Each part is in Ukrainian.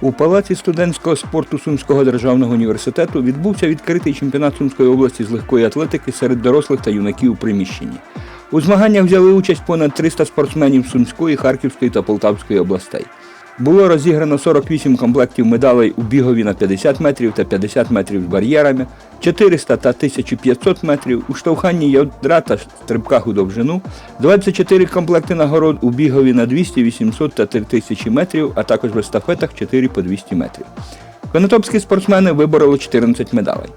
У палаці студентського спорту Сумського державного університету відбувся відкритий чемпіонат Сумської області з легкої атлетики серед дорослих та юнаків у приміщенні. У змаганнях взяли участь понад 300 спортсменів Сумської, Харківської та Полтавської областей. Було розіграно 48 комплектів медалей у бігові на 50 метрів та 50 метрів з бар'єрами, 400 та 1500 метрів у штовханні ядра та стрибках у довжину, 24 комплекти нагород у бігові на 200, 800 та 3000 метрів, а також в естафетах 4 по 200 метрів. Конотопські спортсмени вибороли 14 медалей.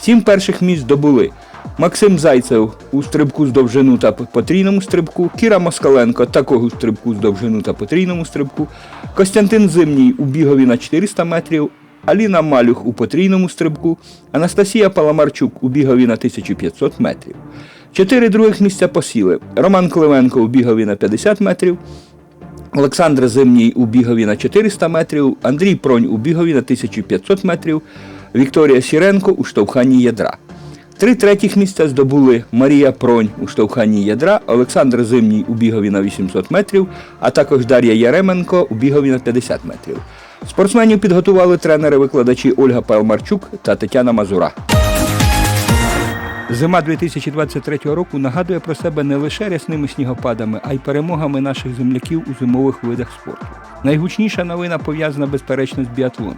Сім перших місць здобули Максим Зайцев у стрибку з довжину та потрійному стрибку, Кіра Москаленко також у стрибку з довжину та потрійному стрибку, Костянтин Зимній у бігові на 400 метрів, Аліна Малюх у потрійному стрибку, Анастасія Паламарчук у бігові на 1500 метрів. Чотири других місця посіли Роман Кливенко у бігові на 50 метрів, Олександр Зимній у бігові на 400 метрів, Андрій Пронь у бігові на 1500 метрів, Вікторія Сіренко у штовханні ядра. Три третіх місця здобули Марія Пронь у штовханні ядра, Олександр Зимній у бігові на 800 метрів, а також Дар'я Яременко у бігові на 50 метрів. Спортсменів підготували тренери-викладачі Ольга Палмарчук та Тетяна Мазура. Зима 2023 року нагадує про себе не лише рясними снігопадами, а й перемогами наших земляків у зимових видах спорту. Найгучніша новина пов'язана безперечно з біатлоном.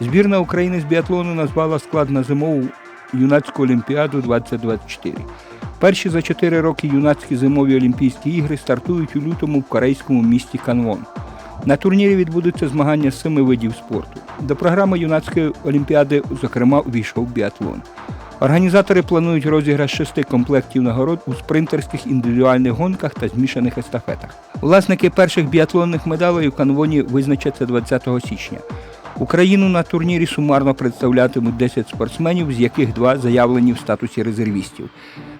Збірна України з біатлону назвала склад на зимову юнацьку олімпіаду 2024. Перші за чотири роки юнацькі зимові Олімпійські ігри стартують у лютому в корейському місті Канвон. На турнірі відбудуться змагання з семи видів спорту. До програми юнацької олімпіади, зокрема, увійшов біатлон. Організатори планують розіграш шести комплектів нагород у спринтерських індивідуальних гонках та змішаних естафетах. Власники перших біатлонних медалей у канвоні визначаться 20 січня. Україну на турнірі сумарно представлятимуть 10 спортсменів, з яких два заявлені в статусі резервістів.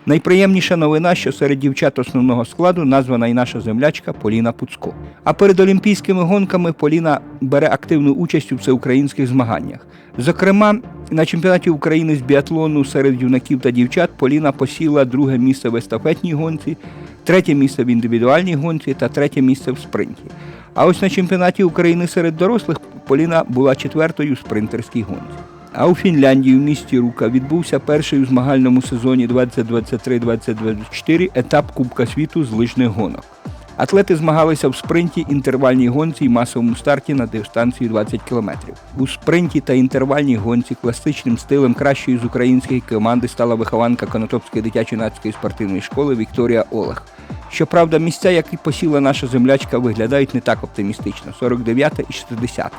Найприємніша новина, що серед дівчат основного складу названа і наша землячка Поліна Пуцко. А перед Олімпійськими гонками Поліна бере активну участь у всеукраїнських змаганнях. Зокрема, на чемпіонаті України з біатлону серед юнаків та дівчат Поліна посіла друге місце в естафетній гонці, третє місце в індивідуальній гонці та третє місце в спринті. А ось на чемпіонаті України серед дорослих Поліна була четвертою у спринтерській гонці. А у Фінляндії в місті Рука відбувся перший у змагальному сезоні 2023-2024 етап Кубка світу з лижних гонок. Атлети змагалися в спринті, інтервальній гонці і масовому старті на дистанцію 20 км. У спринті та інтервальній гонці класичним стилем кращої з української команди стала вихованка Конотопської дитячо-юнацької спортивної школи Вікторія Олег. Щоправда, місця, які посіла наша землячка, виглядають не так оптимістично 49 і 60.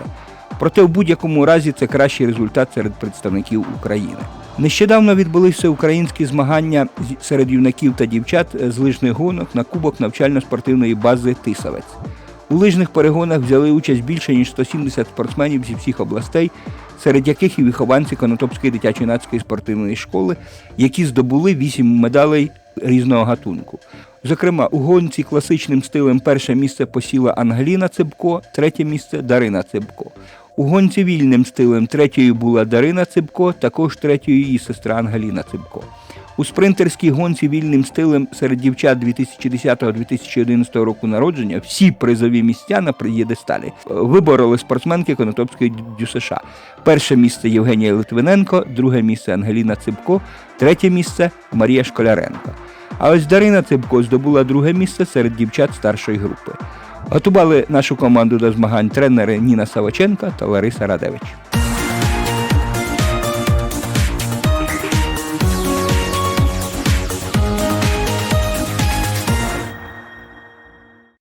Проте в будь-якому разі це кращий результат серед представників України. Нещодавно відбулися українські змагання серед юнаків та дівчат з лижних гонок на кубок навчально-спортивної бази Тисавець. У лижних перегонах взяли участь більше ніж 170 спортсменів зі всіх областей, серед яких і вихованці Конотопської дитячо-юнацької спортивної школи, які здобули 8 медалей різного гатунку. Зокрема, у гонці класичним стилем перше місце посіла Ангеліна Цибко, третє місце Дарина Цибко. У гонці вільним стилем третьою була Дарина Цибко, також третьою її сестра Ангеліна Цибко. У спринтерській гонці вільним стилем серед дівчат 2010-2011 року народження всі призові місця на приєдесталі вибороли спортсменки Конотопської ДЮСШ. Перше місце Євгенія Литвиненко, друге місце Ангеліна Цибко, третє місце Марія Школяренко. А ось Дарина Цибко здобула друге місце серед дівчат старшої групи. Готували нашу команду до змагань тренери Ніна Савоченка та Лариса Радевич.